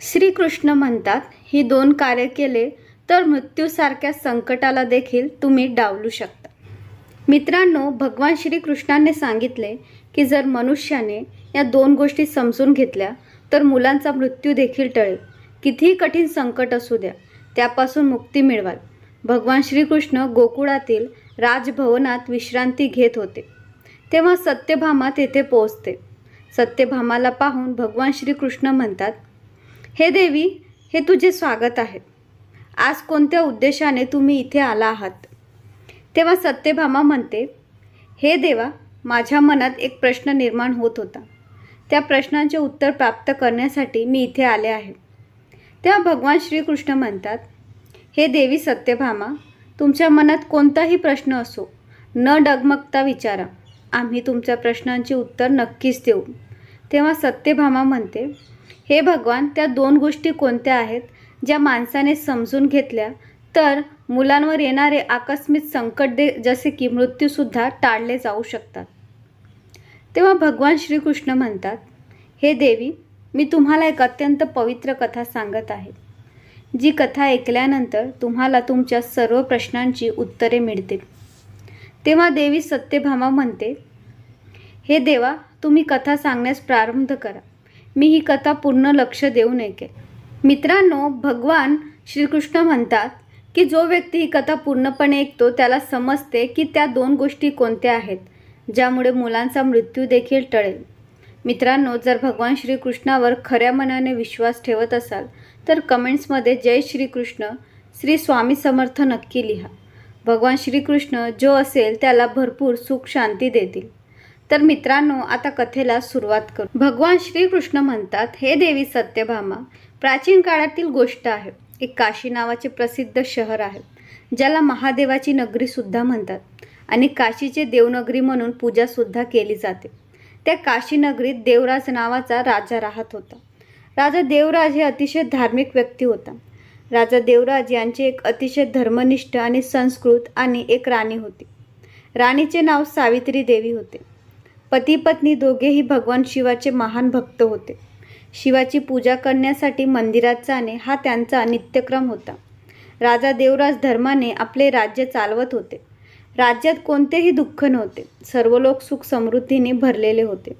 श्रीकृष्ण म्हणतात ही दोन कार्य केले तर मृत्यूसारख्या संकटाला देखील तुम्ही डावलू शकता. मित्रांनो भगवान श्रीकृष्णाने सांगितले की जर मनुष्याने या दोन गोष्टी समजून घेतल्या तर मुलांचा मृत्यू देखील टळेल. कितीही कठीण संकट असू द्या त्यापासून मुक्ती मिळवाल. भगवान श्रीकृष्ण गोकुळातील राजभवनात विश्रांती घेत होते. तेव्हा सत्यभामा तेथे पोहोचते. सत्यभामाला पाहून भगवान श्रीकृष्ण म्हणतात हे देवी हे तुझे स्वागत आहे. आज कोणत्या उद्देशाने तुम्ही इथे आला आहात? तेव्हा सत्यभामा म्हणते हे देवा माझ्या मनात एक प्रश्न निर्माण होत होता. त्या प्रश्नांचे उत्तर प्राप्त करण्यासाठी मी इथे आले आहे. तेव्हा भगवान श्रीकृष्ण म्हणतात हे देवी सत्यभामा तुमच्या मनात कोणताही प्रश्न असो न डगमगता विचारा. आम्ही तुमच्या प्रश्नांची उत्तर नक्कीच देऊ. तेव्हा सत्यभामा म्हणते हे भगवान त्या दोन गोष्टी कोणत्या आहेत ज्या माणसाने समजून घेतल्या? तर मुलांवर येणारे आकस्मिक संकट दे जसे की मृत्यूसुद्धा टाळले जाऊ शकतात. तेव्हा भगवान श्रीकृष्ण म्हणतात हे देवी मी तुम्हाला एक अत्यंत पवित्र कथा सांगत आहे जी कथा ऐकल्यानंतर तुम्हाला तुमच्या सर्व प्रश्नांची उत्तरे मिळतील. तेव्हा देवी सत्यभामा म्हणते हे देवा तुम्ही कथा सांगण्यास प्रारंभ करा. मी ही कथा पूर्ण लक्ष देऊ ऐकेल मित्रांनो भगवान श्रीकृष्ण म्हणतात की जो व्यक्ती ही कथा पूर्णपणे ऐकतो त्याला समजते की त्या दोन गोष्टी कोणत्या आहेत ज्यामुळे मुलांचा मृत्यू देखील टळेल. मित्रांनो जर भगवान श्रीकृष्णावर खऱ्या मनाने विश्वास ठेवत असाल तर कमेंट्समध्ये जय श्रीकृष्ण श्री स्वामी समर्थ नक्की लिहा. भगवान श्रीकृष्ण जो असेल त्याला भरपूर सुख शांती देतील. तर मित्रांनो आता कथेला सुरुवात करू. भगवान श्रीकृष्ण म्हणतात हे देवी सत्यभामा प्राचीन काळातील गोष्ट आहे. एक काशी नावाचे प्रसिद्ध शहर आहे ज्याला महादेवाची नगरीसुद्धा म्हणतात आणि काशीचे देवनगरी म्हणून पूजासुद्धा केली जाते. त्या काशी नगरीत देवराज नावाचा राजा राहत होता. राजा देवराज हे अतिशय धार्मिक व्यक्ती होता. राजा देवराज यांचे एक अतिशय धर्मनिष्ठ आणि संस्कृत आणि एक राणी होती. राणीचे नाव सावित्री देवी होते. पती पत्नी दोघेही भगवान शिवाचे महान भक्त होते. शिवाची पूजा करण्यासाठी मंदिरात जाणे हा त्यांचा नित्यक्रम होता. राजा देवराज धर्माने आपले राज्य चालवत होते. राज्यात कोणतेही दुःख नव्हते. सर्व लोक सुख समृद्धीने भरलेले होते.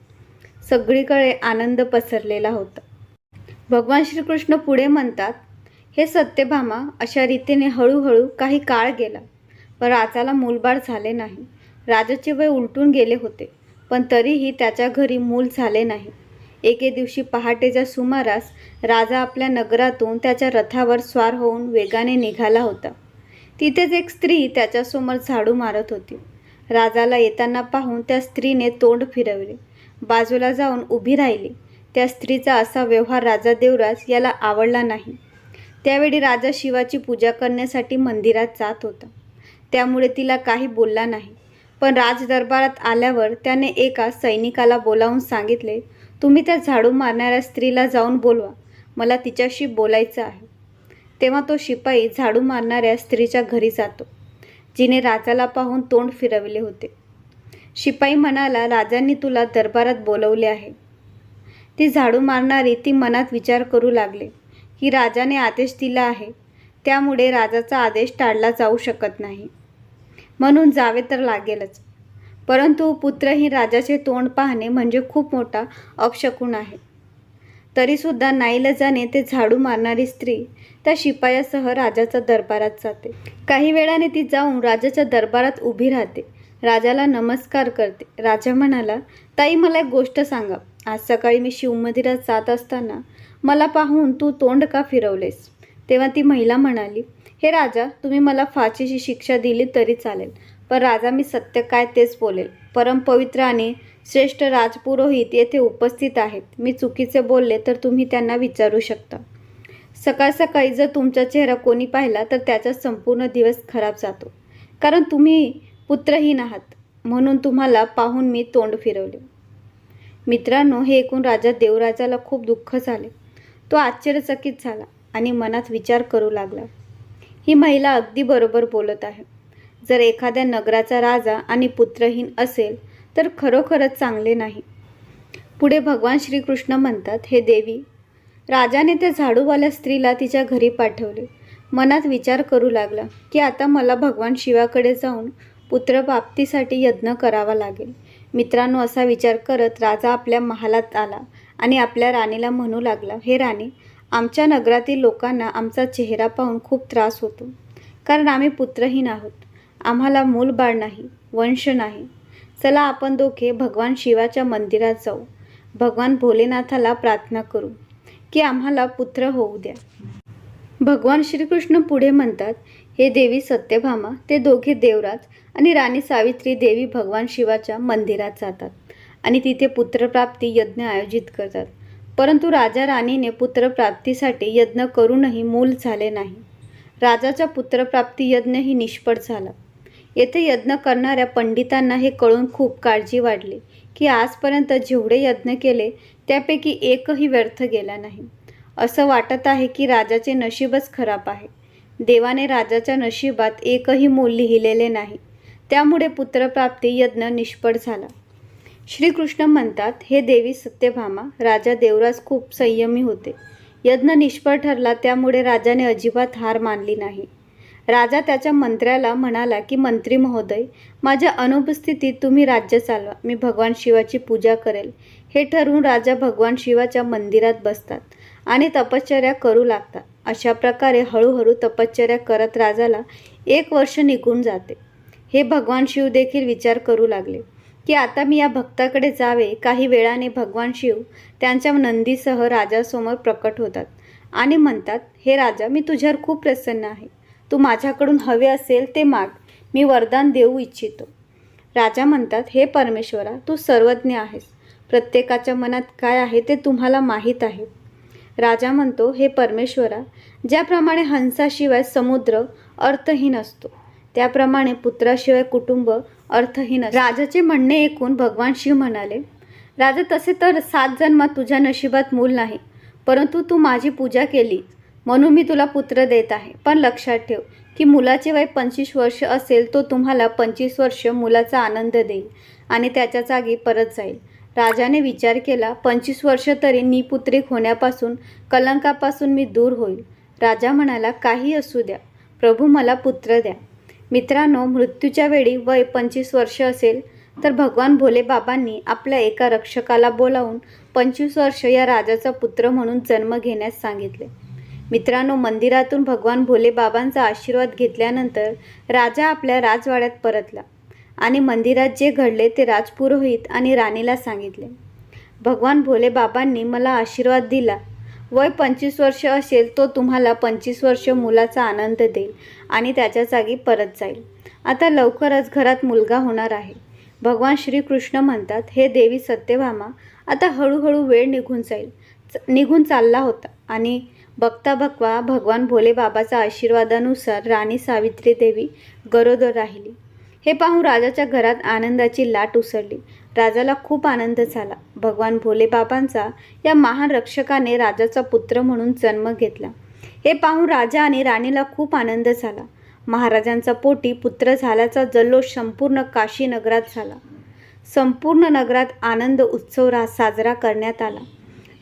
सगळीकडे आनंद पसरलेला होता. भगवान श्रीकृष्ण पुढे म्हणतात हे सत्यभामा अशा रीतीने हळूहळू काही काळ गेला. पण राजाला मूलबाळ झाले नाही. राजाचे वय उलटून गेले होते. पण तरीही त्याच्या घरी मूल झाले नाही. एके दिवशी पहाटेच्या सुमारास राजा आपल्या नगरातून त्याच्या रथावर स्वार होऊन वेगाने निघाला होता. तिथेच एक स्त्री त्याच्यासमोर झाडू मारत होती. राजाला येताना पाहून त्या स्त्रीने तोंड फिरवले. बाजूला जाऊन उभी राहिली. त्या स्त्रीचा असा व्यवहार राजा देवराज याला आवडला नाही. त्यावेळी राजा शिवाची पूजा करण्यासाठी मंदिरात जात होता. त्यामुळे तिला काही बोलला नाही. पण राजदरबारात आल्यावर त्याने एका सैनिकाला बोलावून सांगितले तुम्ही त्या झाडू मारणाऱ्या स्त्रीला जाऊन बोलवा मला तिच्याशी बोलायचं आहे. तेव्हा तो शिपाई झाडू मारणाऱ्या स्त्रीच्या घरी जातो जिने राजाला पाहून तोंड फिरवले होते. शिपाई म्हणाला राजांनी तुला दरबारात बोलवले आहे. ती झाडू मारणारी ती मनात विचार करू लागले की राजाने आदेश दिला आहे त्यामुळे राजाचा आदेश टाळला जाऊ शकत नाही. म्हणून जावे तर लागेलच. परंतु पुत्रही राजाचे तोंड पाहणे म्हणजे खूप मोठा अपशकून आहे. तरीसुद्धा नाईलजाने ते झाडू मारणारी स्त्री त्या शिपायासह राजाच्या दरबारात जाते. काही वेळाने ती जाऊन राजाच्या दरबारात उभी राहते. राजाला नमस्कार करते. राजा म्हणाला ताई मला एक गोष्ट सांगा. आज सकाळी मी शिवमंदिरात जात असताना मला पाहून तू तोंड का फिरवलेस? तेव्हा ती महिला म्हणाली हे राजा तुम्ही मला फाशीची शिक्षा दिली तरी चालेल पण राजा मी सत्य काय तेच बोलेल. परमपवित्र आणि श्रेष्ठ राजपुरोहित येथे उपस्थित आहेत. मी चुकीचे बोलले तर तुम्ही त्यांना विचारू शकता. सकाळ सकाळी जर तुमचा चेहरा कोणी पाहिला तर त्याचा संपूर्ण दिवस खराब जातो. कारण तुम्ही पुत्रहीन आहात. म्हणून तुम्हाला पाहून मी तोंड फिरवले. मित्रांनो हे ऐकून राजा देवराजाला खूप दुःख झाले. तो आश्चर्यचकित झाला आणि मनात विचार करू लागला. ही महिला अगदी बरोबर बोलत आहे. जर एखाद्या नगराचा राजा आणि पुत्रहीन असेल तर खरोखरच चांगले नाही. पुढे भगवान श्रीकृष्ण म्हणतात हे देवी राजाने त्या झाडूवाल्या स्त्रीला तिच्या घरी पाठवले. मनात विचार करू लागला की आता मला भगवान शिवाकडे जाऊन पुत्रप्राप्तीसाठी यज्ञ करावा लागेल. मित्रांनो असा विचार करत राजा आपल्या महालात आला आणि आपल्या राणीला म्हणू लागला हे राणी आमच्या नगरातील लोकांना आमचा चेहरा पाहून खूप त्रास होतो. कारण आम्ही पुत्रहीन आहोत. आम्हाला मूल बाळ नाही वंश नाही. चला आपण दोघे भगवान शिवाच्या मंदिरात जाऊ. भगवान भोलेनाथाला प्रार्थना करू की आम्हाला पुत्र होऊ द्या. भगवान श्रीकृष्ण पुढे म्हणतात हे देवी सत्यभामा ते दोघे देवराज आणि राणी सावित्री देवी भगवान शिवाच्या मंदिरात जातात आणि तिथे पुत्रप्राप्ती यज्ञ आयोजित करतात. परंतु राजा राणीने पुत्रप्राप्तीसाठी यज्ञ करूनही मूल झाले नाही. राजाचा पुत्रप्राप्ती यज्ञही निष्फळ झाला. येथे यज्ञ करणाऱ्या पंडितांना हे कळून खूप काळजी वाढली की आजपर्यंत जेवढे यज्ञ केले त्यापैकी एकही व्यर्थ गेला नाही. असं वाटत आहे की राजाचे नशीबच खराब आहे. देवाने राजाच्या नशिबात एकही मूल लिहिलेले नाही. त्यामुळे पुत्रप्राप्ती यज्ञ निष्फळ झाला. श्रीकृष्ण म्हणतात हे देवी सत्यभामा राजा देवराज खूप संयमी होते. यज्ञ निष्फळ ठरला त्यामुळे राजाने अजिबात हार मानली नाही. राजा त्याच्या मंत्र्याला म्हणाला की मंत्री महोदय माझ्या अनुपस्थितीत तुम्ही राज्य चालवा. मी भगवान शिवाची पूजा करेल. हे ठरवून राजा भगवान शिवाच्या मंदिरात बसतात आणि तपश्चर्या करू लागतात. अशा प्रकारे हळूहळू तपश्चर्या करत राजाला एक वर्ष निघून जाते. हे भगवान शिव देखील विचार करू लागले. की आता मी या भक्ताकडे जावे काही वेळाने भगवान शिव त्यांच्या नंदीसह राजासमोर प्रकट होतात आणि म्हणतात हे राजा मी तुझ्यावर खूप प्रसन्न आहे. तू माझ्याकडून हवे असेल ते माग. मी वरदान देऊ इच्छितो. राजा म्हणतात हे परमेश्वरा तू सर्वज्ञ आहेस. प्रत्येकाच्या मनात काय आहे ते तुम्हाला माहीत आहे. राजा म्हणतो हे परमेश्वरा ज्याप्रमाणे हंसाशिवाय समुद्र अर्थहीन असतो त्याप्रमाणे पुत्राशिवाय कुटुंब अर्थहीन राजाचे म्हणणे ऐकून भगवान शिव म्हणाले राजा तसे तर सात जन्मात तुझ्या नशिबात मूल नाही परंतु तू माझी पूजा केली म्हणून मी तुला पुत्र देत आहे. पण लक्षात ठेव की मुलाचे वय पंचवीस वर्ष असेल तो तुम्हाला पंचवीस वर्ष मुलाचा आनंद देईल आणि त्याच्या जागी परत जाईल. राजाने विचार केला पंचवीस वर्ष तरी निपुत्रिक होण्यापासून कलंकापासून मी दूर होईल. राजा म्हणाला काही असू द्या. प्रभू मला पुत्र द्या. मित्रांनो मृत्यूच्या वेळी वय पंचवीस वर्ष असेल तर भगवान भोले बाबांनी आपल्या एका रक्षकाला बोलावून पंचवीस वर्ष या राजाचा पुत्र म्हणून जन्म घेण्यास सांगितले. मित्रांनो मंदिरातून भगवान भोले बाबांचा आशीर्वाद घेतल्यानंतर राजा आपल्या राजवाड्यात परतला आणि मंदिरात जे घडले ते राजपुरोहित आणि राणीला सांगितले. भगवान भोले बाबांनी मला आशीर्वाद दिला. वय पंचवीस वर्ष असेल तो तुम्हाला पंचवीस वर्ष मुलाचा आनंद देईल. आणि त्याच्या जागी परत जाईल. आता लवकरच घरात मुलगा होणार आहे. भगवान श्रीकृष्ण म्हणतात हे देवी सत्यभामा आता हळूहळू वेळ निघून जाईल. च- निघून चालला होता आणि बघता बघवा भगवान भोले बाबाच्या आशीर्वादानुसार राणी सावित्री देवी गरोदर राहिली. हे पाहून राजाच्या घरात आनंदाची लाट उसळली. राजाला खूप आनंद झाला. भगवान भोले बाबांचा या महान रक्षकाने राजाचा पुत्र म्हणून जन्म घेतला. हे पाहून राजा आणि राणीला खूप आनंद झाला. महाराजांचा पोटी पुत्र झाल्याचा जल्लोष संपूर्ण काशी नगरात झाला. संपूर्ण नगरात आनंद उत्सव रा साजरा करण्यात आला.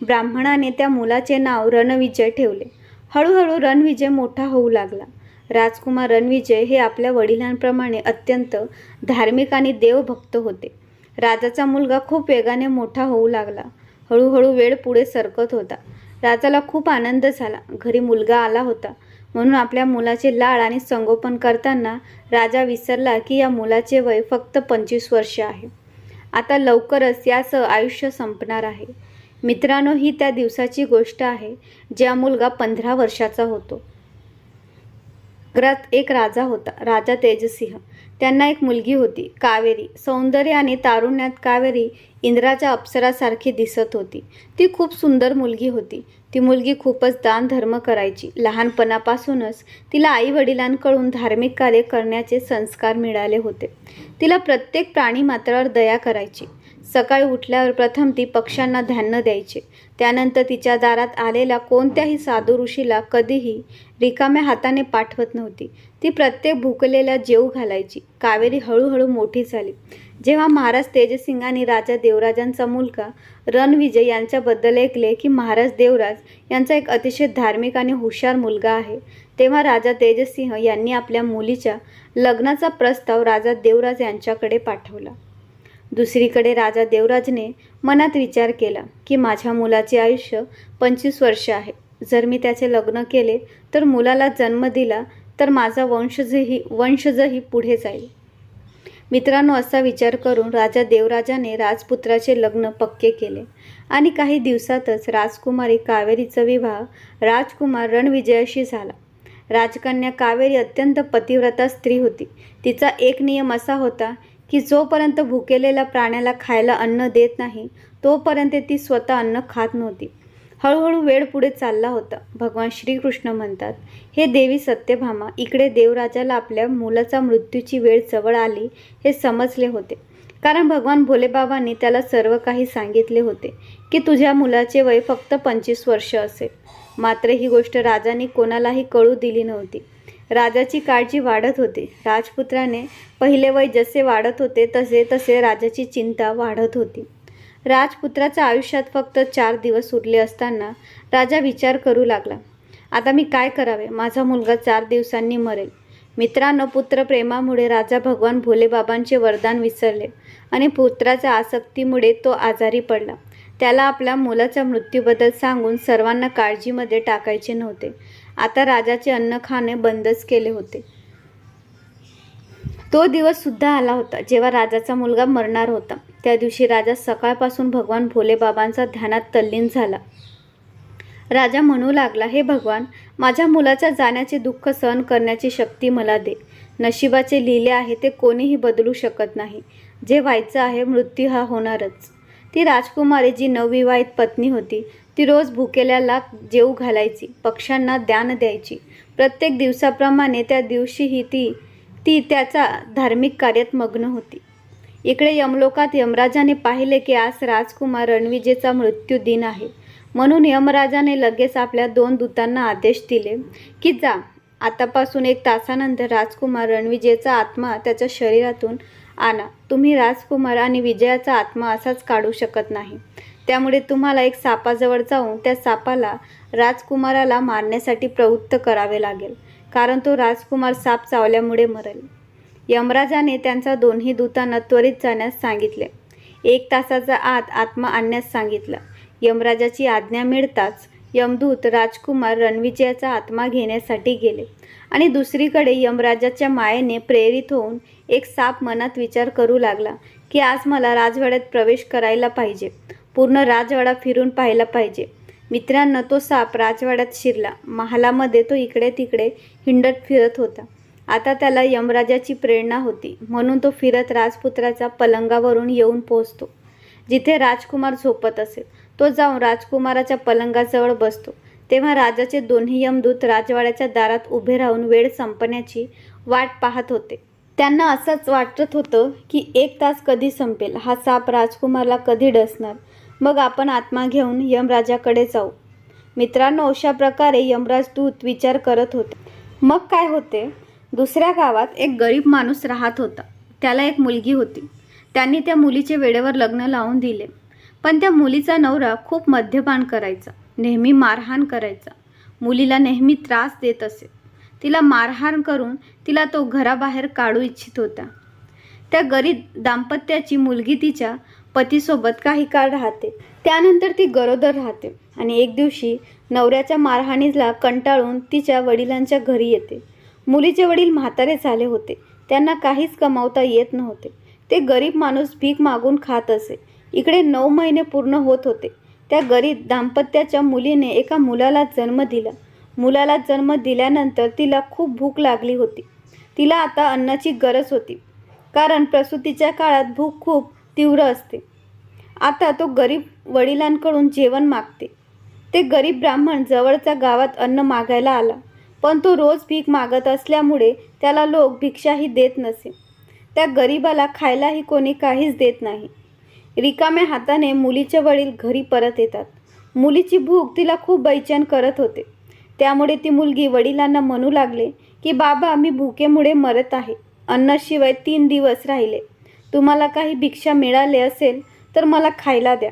ब्राह्मणाने त्या मुलाचे नाव रणविजय ठेवले. हळूहळू रणविजय मोठा होऊ लागला. राजकुमार रणविजय हे आपल्या वडिलांप्रमाणे अत्यंत धार्मिक आणि देवभक्त होते. राजाचा मुलगा खूप वेगाने मोठा होऊ लागला. हळूहळू वेळ पुढे सरकत होता. राजाला खूप आनंद झाला. घरी मुलगा आला होता. म्हणून आपल्या मुलाचे लाड आणि संगोपन करताना राजा विसरला की या मुलाचे वय फक्त पंचवीस वर्ष आहे. आता लवकरच याचं आयुष्य संपणार आहे. मित्रांनो ही त्या दिवसाची गोष्ट आहे ज्या मुलगा पंधरा वर्षाचा होतो. ग्रत एक राजा होता राजा तेजसिंह. त्यांना एक मुलगी होती कावेरी. सौंदर्य आणि तारुण्यात कावेरी इंद्राच्या अप्सरासारखी दिसत होती. ती खूप सुंदर मुलगी होती. ती मुलगी खूपच दान धर्म करायची. लहानपणापासूनच तिला आई वडिलांकडून धार्मिक कार्य करण्याचे संस्कार मिळाले होते. तिला प्रत्येक प्राणी मात्रावर दया करायची. सकाळी उठल्यावर प्रथम ती पक्ष्यांना ध्यान द्यायचे. त्यानंतर तिच्या दारात आलेल्या कोणत्याही साधू ऋषीला कधीही रिकाम्या हाताने पाठवत नव्हती. ती प्रत्येक भुकलेल्या जेव घालायची. कावेरी हळूहळू मोठी झाली. जेव्हा महाराज तेजसिंगांनी राजा देवराजांचा मुलगा रणविजय यांच्याबद्दल ऐकले की महाराज देवराज यांचा एक अतिशय धार्मिक आणि हुशार मुलगा आहे तेव्हा राजा तेजसिंह यांनी आपल्या मुलीच्या लग्नाचा प्रस्ताव राजा देवराज यांच्याकडे पाठवला. दुसरीकडे राजा देवराजने मनात विचार केला की माझ्या मुलाचे आयुष्य पंचवीस वर्ष आहे. जर मी त्याचे लग्न केले तर मुलाला जन्म दिला तर माझा वंशजही वंशजही पुढे जाईल. मित्रांनो असा विचार करून राजा देवराजाने राजपुत्राचे लग्न पक्के केले आणि काही दिवसातच राजकुमारी कावेरीचा विवाह राजकुमार रणविजयाशी झाला. राजकन्या कावेरी अत्यंत पतिव्रता स्त्री होती. तिचा एक नियम असा होता की जोपर्यंत भुकेलेल्या प्राण्याला खायला अन्न देत नाही तोपर्यंत ती स्वतः अन्न खात नव्हती. हळूहळू वेळ पुढे चालला होता. भगवान श्रीकृष्ण म्हणतात हे देवी सत्यभामा इकडे देवराजाला आपल्या मुलाचा मृत्यूची वेळ जवळ आली हे समजले होते. कारण भगवान भोलेबाबांनी त्याला सर्व काही सांगितले होते की तुझ्या मुलाचे वय फक्त पंचवीस वर्ष असेल. मात्र ही गोष्ट राजाने कोणालाही कळू दिली नव्हती. राजाची काळजी वाढत होती. राजपुत्राने पहिले वय जसे वाढत होते तसे तसे राजाची चिंता वाढत होती. राजपुत्राच्या आयुष्यात फक्त चार दिवस उरले असताना राजा विचार करू लागला. आता मी काय करावे? माझा मुलगा चार दिवसांनी मरेल. मित्रांनो पुत्र प्रेमामुळे राजा भगवान भोलेबाबांचे वरदान विसरले आणि पुत्राच्या आसक्तीमुळे तो आजारी पडला. त्याला आपल्या मुलाच्या मृत्यूबद्दल सांगून सर्वांना काळजीमध्ये टाकायचे नव्हते. आता राजाचे अन्न खाणे बंदच केले होते. तो दिवस सुद्धा आला होता जेव्हा राजाचा मुलगा मरणार होता. त्या दिवशी राजा सकाळपासून भगवान भोलेबाबांचा ध्यानात तल्लीन झाला. राजा म्हणू लागला हे भगवान माझ्या मुलाच्या जाण्याचे दुःख सहन करण्याची शक्ती मला दे. नशिबाचे लिहिले आहे ते कोणीही बदलू शकत नाही. जे व्हायचं आहे मृत्यू हा होणारच. ती राजकुमारी जी नवविवाहित पत्नी होती ती रोज भुकेल्याला जेऊ घालायची पक्ष्यांना ध्यान द्यायची. प्रत्येक दिवसाप्रमाणे त्या दिवशीही ती ती त्याचा धार्मिक कार्यात मग्न होती. इकडे यमलोकात यमराजाने पाहिले की आज राजकुमार रणविजेचा मृत्यू दिन आहे. म्हणून यमराजाने लगेच आपल्या दोन दूतांना आदेश दिले की जा आतापासून एक तासानंतर राजकुमार रणविजयचा आत्मा त्याच्या शरीरातून आणा. तुम्ही राजकुमार आणि विजयाचा आत्मा असाच काढू शकत नाही. त्यामुळे तुम्हाला एक सापाजवळ जाऊन त्या सापाला राजकुमाराला मारण्यासाठी प्रवृत्त करावे लागेल. कारण तो राजकुमार साप चावल्यामुळे मरेल. यमराजाने त्यांचा दोन्ही दूतांना त्वरित जाण्यास सांगितले. एक तासाचा आत आत्मा आणण्यास सांगितलं. यमराजाची आज्ञा मिळताच यमदूत राजकुमार रणविजयाचा आत्मा घेण्यासाठी गेले. आणि दुसरीकडे यमराजाच्या मायेने प्रेरित होऊन एक साप मनात विचार करू लागला की आज मला राजवाड्यात प्रवेश करायला पाहिजे. पूर्ण राजवाडा फिरून पाहायला पाहिजे. मित्रांनो तो साप राजवाड्यात शिरला. महालामध्ये तो इकडे तिकडे हिंडत फिरत होता. आता त्याला यमराजाची प्रेरणा होती. म्हणून तो फिरत राजपुत्राच्या पलंगावरून येऊन पोचतो जिथे राजकुमार झोपत असेल तो जाऊन राजकुमाराच्या पलंगाजवळ बसतो. तेव्हा राजाचे दोन्ही यमदूत राजवाड्याच्या दारात उभे राहून वेळ संपण्याची वाट पाहत होते. त्यांना असंच वाटत होतं की एक तास कधी संपेल. हा साप राजकुमारला कधी डसणार? मग आपण आत्मा घेऊन यमराजाकडे जाऊ. मित्रांनो अशा प्रकारे यमराज दूत विचार करत होते. मग काय होते? दुसऱ्या गावात एक गरीब माणूस राहत होता. त्याला एक मुलगी होती. त्यांनी त्या मुलीचे वेळेवर लग्न लावून दिले. पण त्या मुलीचा नवरा खूप मद्यपान करायचा. नेहमी मारहाण करायचा. मुलीला नेहमी त्रास देत असे. तिला मारहाण करून तिला तो घराबाहेर काढू इच्छित होता. त्या गरीब दाम्पत्याची मुलगी तिच्या पतीसोबत काही काळ राहते. त्यानंतर ती गरोदर राहते आणि एक दिवशी नवऱ्याच्या मारहाणीला कंटाळून तिच्या वडिलांच्या घरी येते. मुलीचे वडील म्हातारे झाले होते. त्यांना काहीच कमावता येत नव्हते. ते गरीब माणूस भीक मागून खात असे. इकडे नऊ महिने पूर्ण होत होते. त्या गरीब दाम्पत्याच्या मुलीने एका मुलाला जन्म दिला. मुलाला जन्म दिल्यानंतर तिला खूप भूक लागली होती. तिला आता अन्नाची गरज होती. कारण प्रसूतीच्या काळात भूक खूप तीव्र असते. आता तो गरीब वडिलांकडून जेवण मागते. ते गरीब ब्राह्मण जवळच्या गावात अन्न मागायला आला पण तो रोज भीक मागत असल्यामुळे त्याला लोक भिक्षाही देत नसे. त्या गरिबाला खायलाही कोणी काहीच देत नाही. रिकाम्या हाताने मुलीचे वडील घरी परत येतात. मुलीची भूक तिला खूप बैचेन करत होते. त्यामुळे ती मुलगी वडिलांना म्हणू लागले की बाबा मी भुकेमुळे मरत आहे. अन्नाशिवाय तीन दिवस राहिले. तुम्हाला काही भिक्षा मिळाले असेल तर मला खायला द्या.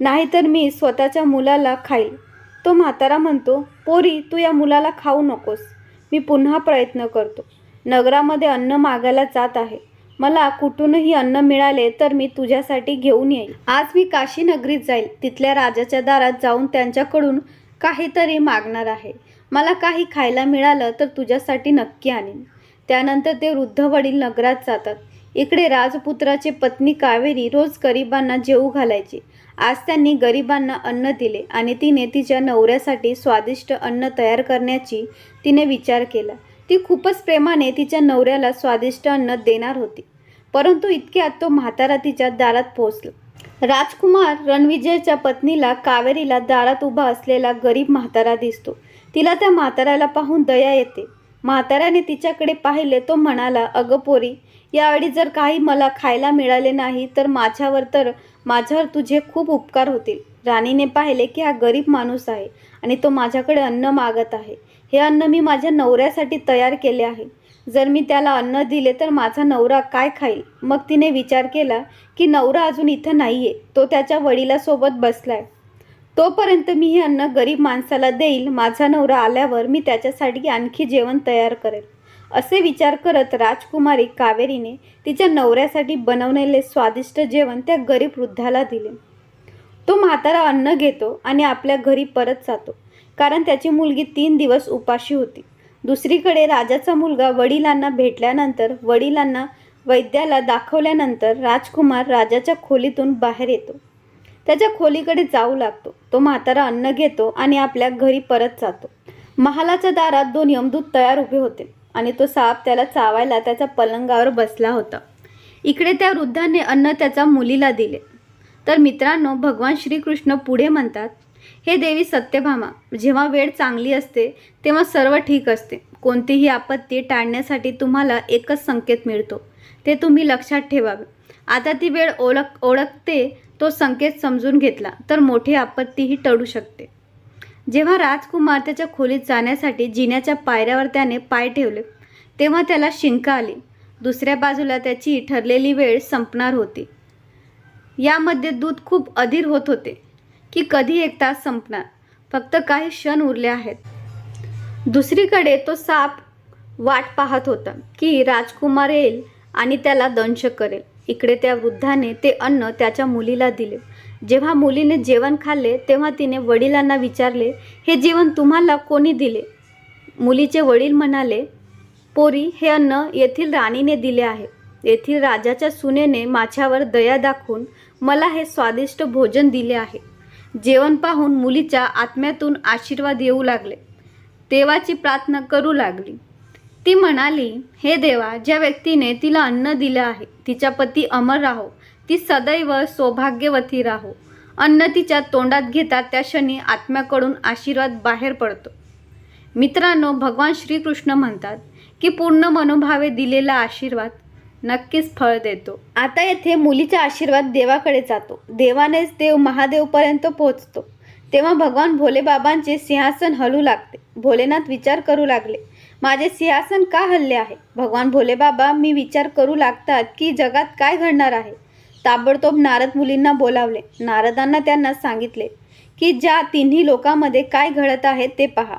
नाहीतर मी स्वतःच्या मुलाला खाईल. तो म्हातारा म्हणतो पोरी तू या मुलाला खाऊ नकोस. मी पुन्हा प्रयत्न करतो. नगरामध्ये अन्न मागायला जात आहे. मला कुठूनही अन्न मिळाले तर मी तुझ्यासाठी घेऊन येईल. आज मी काशी नगरीत जाईल. तिथल्या राजाच्या दारात जाऊन त्यांच्याकडून काहीतरी मागणार आहे. मला काही खायला मिळालं तर तुझ्यासाठी नक्की आणीन. त्यानंतर ते वृद्ध वडील नगरात जातात. इकडे राजपुत्राचे पत्नी कावेरी रोज गरिबांना जेवू घालायची. आज त्यांनी गरिबांना अन्न दिले आणि तिने तिच्या नवऱ्यासाठी स्वादिष्ट अन्न तयार करण्याची तिने विचार केला. ती खूपच प्रेमाने तिच्या नवऱ्याला स्वादिष्ट अन्न देणार होती. परंतु इतक्यात तो म्हातारा तिच्या दारात पोहोचला. राजकुमार रणविजयच्या पत्नीला कावेरीला दारात उभा असलेला गरीब म्हातारा दिसतो. तिला त्या म्हाताऱ्याला पाहून दया येते. म्हाताऱ्याने तिच्याकडे पाहिले तो म्हणाला अगं पोरी यावेळी जर काही मला खायला मिळाले नाही तर माझ्यावर तर माझ्यावर तुझे खूप उपकार होतील. राणीने पाहिले की हा गरीब माणूस आहे आणि तो माझ्याकडे अन्न मागत आहे. हे अन्न मी माझ्या नवऱ्यासाठी तयार केले आहे. जर मी त्याला अन्न दिले तर माझा नवरा काय खाईल? मग तिने विचार केला की नवरा अजून इथं नाही आहे तो त्याच्या वडिलासोबत बसलाय. तोपर्यंत मी हे अन्न गरीब माणसाला देईल माझा नवरा आल्यावर मी त्याच्यासाठी आणखी जेवण तयार करेल. असे विचार करत राजकुमारी कावेरीने तिच्या नवऱ्यासाठी बनवलेले स्वादिष्ट जेवण त्या गरीब वृद्धाला दिले. तो म्हातारा अन्न घेतो आणि आपल्या घरी परत जातो कारण त्याची मुलगी तीन दिवस उपाशी होती. दुसरीकडे राजाचा मुलगा वडिलांना भेटल्यानंतर वडिलांना वैद्याला दाखवल्यानंतर राजकुमार राजाच्या खोलीतून बाहेर येतो. त्याच्या खोलीकडे जाऊ लागतो. तो म्हातारा अन्न घेतो आणि आपल्या घरी परत जातो. महालाच्या दारात दोन यमदूत तयार उभे होते. आणि तो साप त्याला चावायला त्याच्या पलंगावर बसला होता. इकडे त्या वृद्धाने अन्न त्याच्या मुलीला दिले. तर मित्रांनो भगवान श्रीकृष्ण पुढे म्हणतात हे देवी सत्यभामा जेव्हा वेळ चांगली असते तेव्हा सर्व ठीक असते. कोणतीही आपत्ती टाळण्यासाठी तुम्हाला एकच संकेत मिळतो. ते तुम्ही लक्षात ठेवावे. आता ती वेळ ओळख ओळखते तो संकेत समजून घेतला. तर मोठी आपत्तीही टळू शकते. जेव्हा राजकुमार त्याच्या खोलीत जाण्यासाठी जिन्याच्या पायऱ्यावर त्याने पाय ठेवले तेव्हा त्याला शिंक आली. दुसऱ्या बाजूला त्याची ठरलेली वेळ संपणार होती. यामध्ये दूध खूप अधीर होत होते की कधी एक तास संपणार. फक्त काही क्षण उरले आहेत. दुसरीकडे तो साप वाट पाहत होता की राजकुमार येईल आणि त्याला दंश करेल. इकडे त्या वृद्धाने ते अन्न त्याच्या मुलीला दिले. जेव्हा मुलीने जेवण खाल्ले तेव्हा तिने वडिलांना विचारले हे जेवण तुम्हाला कोणी दिले? मुलीचे वडील म्हणाले पोरी हे अन्न येथील राणीने दिले आहे. येथील राजाच्या सुनेने माझ्यावर दया दाखवून मला हे स्वादिष्ट भोजन दिले आहे. जेवण पाहून मुलीच्या आत्म्यातून आशीर्वाद येऊ लागले. देवाची प्रार्थना करू लागली. ती म्हणाली हे देवा ज्या व्यक्तीने तिला अन्न दिलं आहे तिच्या पती अमर राहो. ती सदैव सौभाग्यवती राहो. अन्न तिच्या तोंडात घेता त्या क्षणी आत्म्याकडून आशीर्वाद बाहेर पडतो. मित्रांनो भगवान श्रीकृष्ण म्हणतात की पूर्ण मनोभावे दिलेला आशीर्वाद नक्कीच फळ देतो. आता येथे मुलीचा आशीर्वाद देवाकडे जातो. देवानेच देव महादेवपर्यंत पोहोचतो. तेव्हा भगवान भोलेबाबांचे सिंहासन हलू लागते. भोलेनाथ विचार करू लागले माझे सिंहासन का हल्ले आहे? भगवान भोलेबाबा मी विचार करू लागतात की जगात काय घडणार आहे? ताबडतोब नारद मुलींना बोलावले. नारदांना त्यांना सांगितले की ज्या तिन्ही लोकांमध्ये काय घडत आहे ते पहा.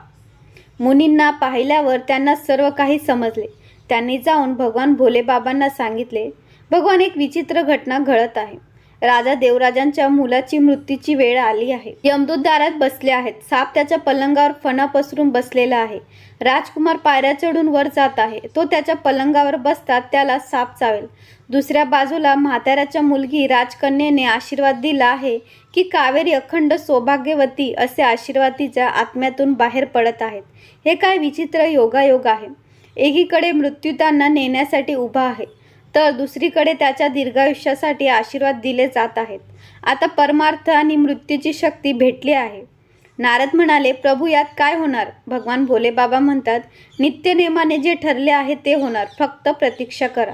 मुनींना पाहिल्यावर त्यांना सर्व काही समजले. त्यांनी जाऊन भगवान भोलेबाबांना सांगितले भगवान एक विचित्र घटना घडत आहे. राजा देवराजांच्या मुलाची मृत्यूची वेळ आली आहे. यमदूत दारात बसले आहेत. साप त्याच्या पलंगावर फणा पसरून बसलेला आहे. राजकुमार पायऱ्या चढून वर जात आहे. तो त्याच्या पलंगावर बसतात त्याला साप चावेल. दुसऱ्या बाजूला म्हाताऱ्याच्या मुलगी राजकन्येने आशीर्वाद दिला आहे की कावेरी अखंड सौभाग्यवती असे आशीर्वाद तिच्या आत्म्यातून बाहेर पडत आहेत. हे काय विचित्र योगायोग आहे. एकीकडे मृत्यू त्यांना नेण्यासाठी उभा आहे. तर दुसरीकडे त्याच्या दीर्घायुष्यासाठी आशीर्वाद दिले जात आहेत. आता परमार्थ आणि मृत्यूची शक्ती भेटली आहे. नारद म्हणाले प्रभू यात काय होणार? भगवान भोले बाबा म्हणतात नित्यनेमाने जे ठरले आहे ते होणार. फक्त प्रतीक्षा करा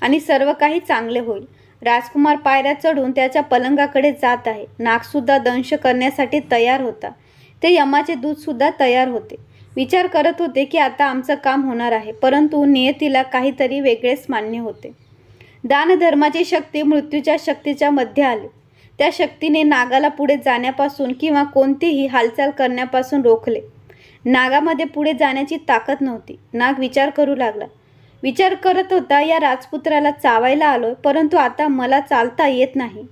आणि सर्व काही चांगले होईल. राजकुमार पायऱ्या चढून त्याच्या पलंगाकडे जात आहे. नागसुद्धा दंश करण्यासाठी तयार होता. ते यमाचे दूधसुद्धा तयार होते. विचार करत होते की आता आमचं काम होणार आहे परंतु नियतीला काहीतरी वेगळेच मान्य होते. दानधर्माची शक्ती मृत्यूच्या शक्तीच्या मध्ये आली. त्या शक्तीने नागाला पुढे जाण्यापासून किंवा कोणतीही हालचाल करण्यापासून रोखले. नागामध्ये पुढे जाण्याची ताकद नव्हती. नाग विचार करू लागला. विचार करत होता या राजपुत्राला चावायला आलोय परंतु आता मला चालता येत नाही.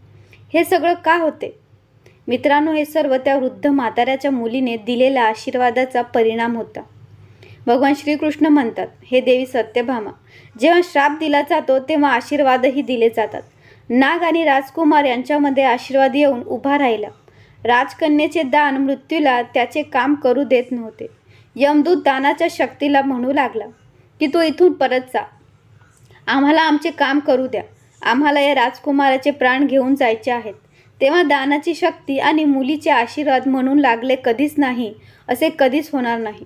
हे सगळं का होते? मित्रांनो हे सर्व त्या वृद्ध म्हाताऱ्याच्या मुलीने दिलेल्या आशीर्वादाचा परिणाम होता. भगवान श्रीकृष्ण म्हणतात हे देवी सत्यभामा. जेव्हा श्राप दिला जातो तेव्हा आशीर्वादही दिले जातात. नाग आणि राजकुमार यांच्यामध्ये आशीर्वाद येऊन उभा राहिला. राजकन्येचे दान मृत्यूला त्याचे काम करू देत नव्हते. यमदूत दानाच्या शक्तीला म्हणू लागला की तू इथून परत जा. आम्हाला आमचे काम करू द्या. आम्हाला या राजकुमाराचे प्राण घेऊन जायचे आहेत. तेव्हा दानाची शक्ती आणि मुलीचे आशीर्वाद म्हणून लागले कधीच नाही असे कधीच होणार नाही.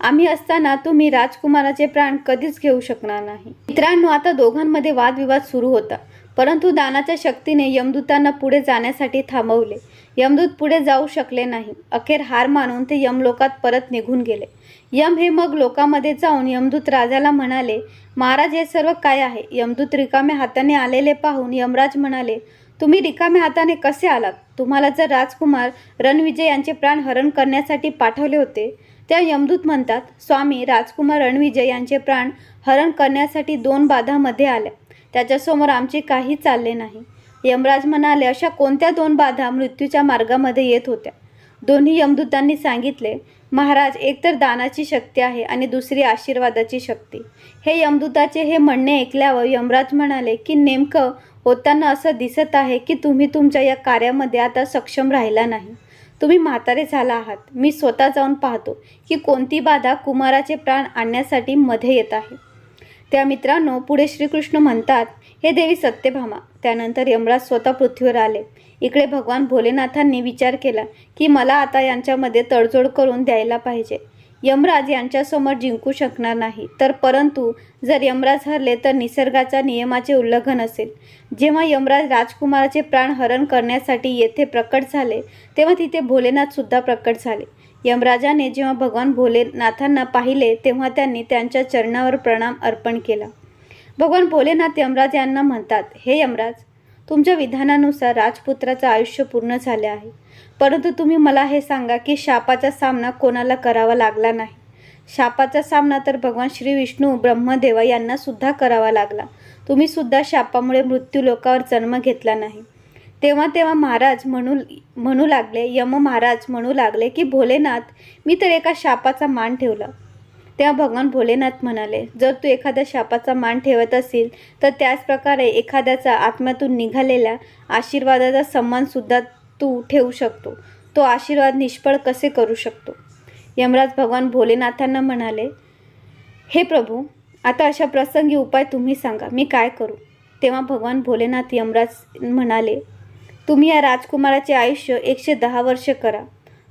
आम्ही असताना तुम्ही राजकुमाराचे प्राण कधीच घेऊ शकणार नाही. मित्रांनो आता दोघांमध्ये वादविवाद सुरू होता परंतु दानाच्या शक्तीने यमदूतांना पुढे जाण्यासाठी थांबवले. यमदूत पुढे जाऊ शकले नाही. अखेर हार मानून ते यमलोकात परत निघून गेले. यम हे मग लोकामध्ये जाऊन यमदूत राजाला म्हणाले महाराज हे सर्व काय आहे? यमदूत रिकाम्या हाताने आलेले पाहून यमराज म्हणाले तुम्ही रिकाम्या हाताने कसे आलात? तुम्हाला जर राजकुमार रणविजय यांचे प्राण हरण करण्यासाठी पाठवले होते त्या यमदूत म्हणतात स्वामी राजकुमार रणविजय यांचे प्राण हरण करण्यासाठी दोन बाधामध्ये आल्या. त्याच्यासमोर आमचे काही चालले नाही. यमराज म्हणाले अशा कोणत्या दोन बाधा मृत्यूच्या मार्गामध्ये येत होत्या? दोन्ही यमदूतांनी सांगितले महाराज एकतर दानाची शक्ती आहे आणि दुसरी आशीर्वादाची शक्ती. हे यमदूताचे हे म्हणणे ऐकल्यावर यमराज म्हणाले की नेमकं होताना असं दिसत आहे की तुम्ही तुमच्या या कार्यामध्ये आता सक्षम राहिला नाही. तुम्ही म्हातारे झाला आहात. मी स्वतः जाऊन पाहतो की कोणती बाधा कुमाराचे प्राण आणण्यासाठी मध्ये येत आहे. त्या मित्रांनो पुढे श्रीकृष्ण म्हणतात हे देवी सत्यभामा. त्यानंतर यमराज स्वतः पृथ्वीवर आले. इकडे भगवान भोलेनाथांनी विचार केला की मला आता यांच्यामध्ये तडजोड करून द्यायला पाहिजे. यमराज यांच्यासमोर जिंकू शकणार नाही. तर परंतु जर यमराज हरले तर निसर्गाच्या नियमाचे उल्लंघन असेल. जेव्हा यमराज राजकुमाराचे प्राण हरण करण्यासाठी येथे प्रकट झाले तेव्हा तिथे भोलेनाथसुद्धा प्रकट झाले. यमराजाने जेव्हा भगवान भोलेनाथांना पाहिले तेव्हा त्यांनी त्यांच्या चरणावर प्रणाम अर्पण केला. भगवान भोलेनाथ यमराज यांना म्हणतात हे यमराज तुमच्या विधानानुसार राजपुत्राचं आयुष्य पूर्ण झाले आहे. परंतु तुम्ही मला हे सांगा की शापाचा सामना कोणाला करावा लागला नाही? शापाचा सामना तर भगवान श्री विष्णू ब्रह्मदेवा यांना सुद्धा करावा लागला. तुम्ही सुद्धा शापामुळे मृत्यू लोकावर जन्म घेतला नाही. तेव्हा तेव्हा महाराज म्हणू म्हणू लागले यम महाराज म्हणू लागले की भोलेनाथ मी तर एका शापाचा मान ठेवला. तेव्हा भगवान भोलेनाथ म्हणाले जर तू एखाद्या शापाचा मान ठेवत असेल तर त्याच प्रकारे एखाद्याचा आत्म्यातून निघालेल्या आशीर्वादाचा सन्मानसुद्धा तू ठेवू शकतो. तो आशीर्वाद निष्फळ कसे करू शकतो? यमराज भगवान भोलेनाथांना म्हणाले हे प्रभू आता अशा प्रसंगी उपाय तुम्ही सांगा मी काय करू? तेव्हा भगवान भोलेनाथ यमराज म्हणाले तुम्ही या राजकुमाराचे आयुष्य एकशे दहा वर्ष करा.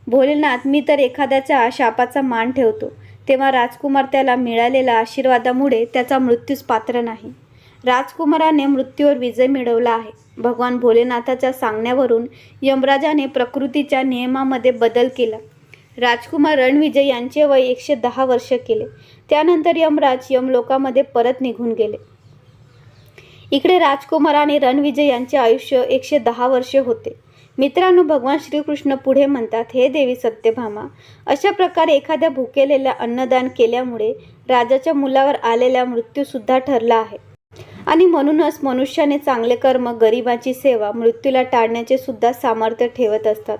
भोलेनाथ मी तर एखाद्याच्या शापाचा मान ठेवतो. तेव्हा राजकुमार त्याला मिळालेल्या आशीर्वादामुळे त्याचा मृत्यूस पात्र नाही. राजकुमाराने मृत्यूवर विजय मिळवला आहे. भगवान भोलेनाथाच्या सांगण्यावरून यमराजाने प्रकृतीच्या नियमामध्ये बदल केला. राजकुमार रणविजय यांचे वय एकशे दहा वर्ष केले. त्यानंतर यमराज यमलोकामध्ये परत निघून गेले. इकडे राजकुमार आणि रणविजय यांचे आयुष्य एकशे दहा वर्षे होते. मित्रांनो भगवान श्रीकृष्ण पुढे म्हणतात हे देवी सत्यभामा अशा प्रकारे एखाद्या भुकेलेल्या अन्नदान केल्यामुळे राजाच्या मुलावर आलेला मृत्यूसुद्धा ठरला आहे. आणि म्हणूनच मनुष्याने चांगले कर्म गरिबाची सेवा मृत्यूला टाळण्याचे सुद्धा सामर्थ्य ठेवत असतात.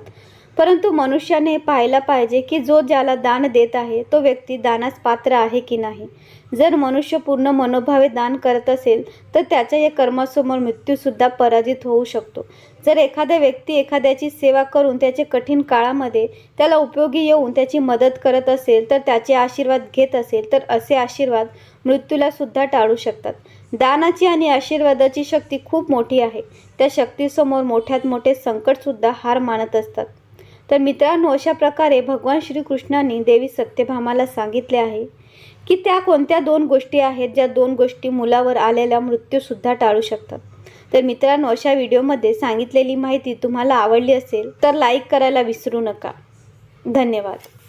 परंतु मनुष्याने पाहायला पाहिजे की जो ज्याला दान देत आहे तो व्यक्ती दानास पात्र आहे की नाही. जर मनुष्य पूर्ण मनोभावे दान करत असेल तर त्याच्या या कर्मासमोर मृत्यूसुद्धा पराजित होऊ शकतो. जर एखाद्या व्यक्ती एखाद्याची सेवा करून त्याचे कठीण काळामध्ये त्याला उपयोगी येऊन त्याची मदत करत असेल तर त्याचे आशीर्वाद घेत असेल तर असे आशीर्वाद मृत्यूला सुद्धा टाळू शकतात. दानाची आणि आशीर्वादाची शक्ती खूप मोठी आहे. त्या शक्तीसमोर मोठ्यात मोठे संकटसुद्धा हार मानत असतात. तर मित्रांनो अशा प्रकारे भगवान श्रीकृष्णांनी देवी सत्यभामाला सांगितले आहे की त्या कोणत्या दोन गोष्टी आहेत ज्या दोन गोष्टी मुलावर आलेला मृत्यूसुद्धा टाळू शकतात. तर मित्रांनो अशा व्हिडिओमध्ये सांगितलेली माहिती तुम्हाला आवडली असेल तर लाईक करायला विसरू नका. धन्यवाद.